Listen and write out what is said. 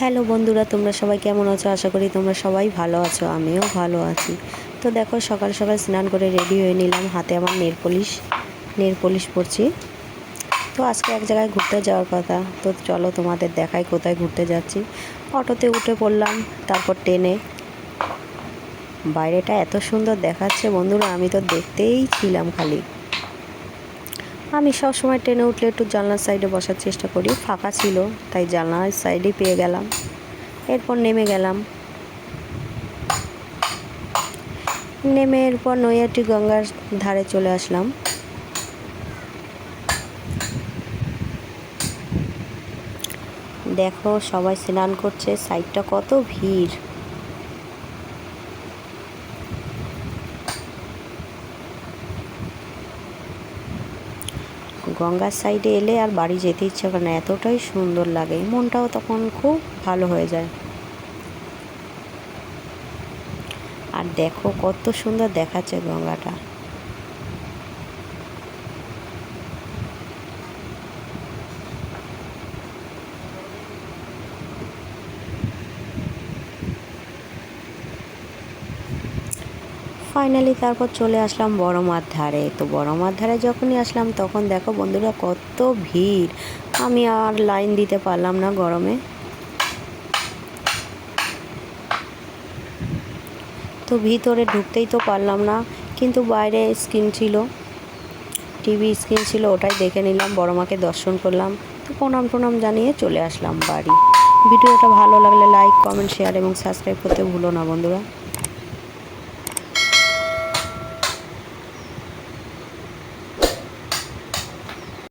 Hello বন্ধুরা, তোমরা সবাই কেমন আছো? আশা করি তোমরা সবাই ভালো আছো, আমিও ভালো আছি। তো দেখো, সকাল সকাল স্নান করে রেডি হয়ে নিলাম, হাতে আমার নেল পলিশ পলিশ পরছি। তো আজকে এক জায়গায় ঘুরতে যাওয়ার কথা, তো চলো তোমাদের দেখাই কোথায় ঘুরতে যাচ্ছি। অটোতে উঠে পড়লাম, তারপর ট্রেনে। বাইরেটা এত সুন্দর দেখাচ্ছে বন্ধুরা, আমি তো দেখতেই ছিলাম খালি। আমি সব সময় ট্রেনে উঠলে একটু জানলার সাইডে বসার চেষ্টা করি। ফাঁকা ছিল, তাই জানলার সাইডে পেয়ে গেলাম। এরপর নেমে গেলাম। নেমে এরপর নৈয়াটি গঙ্গার ধারে চলে আসলাম। দেখো, সবাই স্নান করছে, সাইডটা কত ভিড়। গঙ্গার সাইডে এলে আর বাড়ি যেতে ইচ্ছে করে না, এতটাই সুন্দর লাগে। মনটাও তখন খুব ভালো হয়ে যায়। আর দেখো কত সুন্দর দেখাচ্ছে গঙ্গাটা। ফাইনালি তারপর চলে আসলাম বড় মার ধারে তো বড় মার ধারে যখনই আসলাম তখন দেখো বন্ধুরা কত ভিড়। আমি আর লাইন দিতে পারলাম না গরমে। তো ভিতরে ঢুকতেই তো পারলাম না, কিন্তু বাইরে স্ক্রিন ছিল। টিভি স্ক্রিন ছিল, ওটাই দেখে নিলাম বড় মাকে দর্শন করলাম। তো প্রণাম প্রণাম জানিয়ে চলে আসলাম বাড়ি। ভিডিওটা ভালো লাগলে লাইক কমেন্ট শেয়ার এবং সাবস্ক্রাইব করতে ভুলো না বন্ধুরা।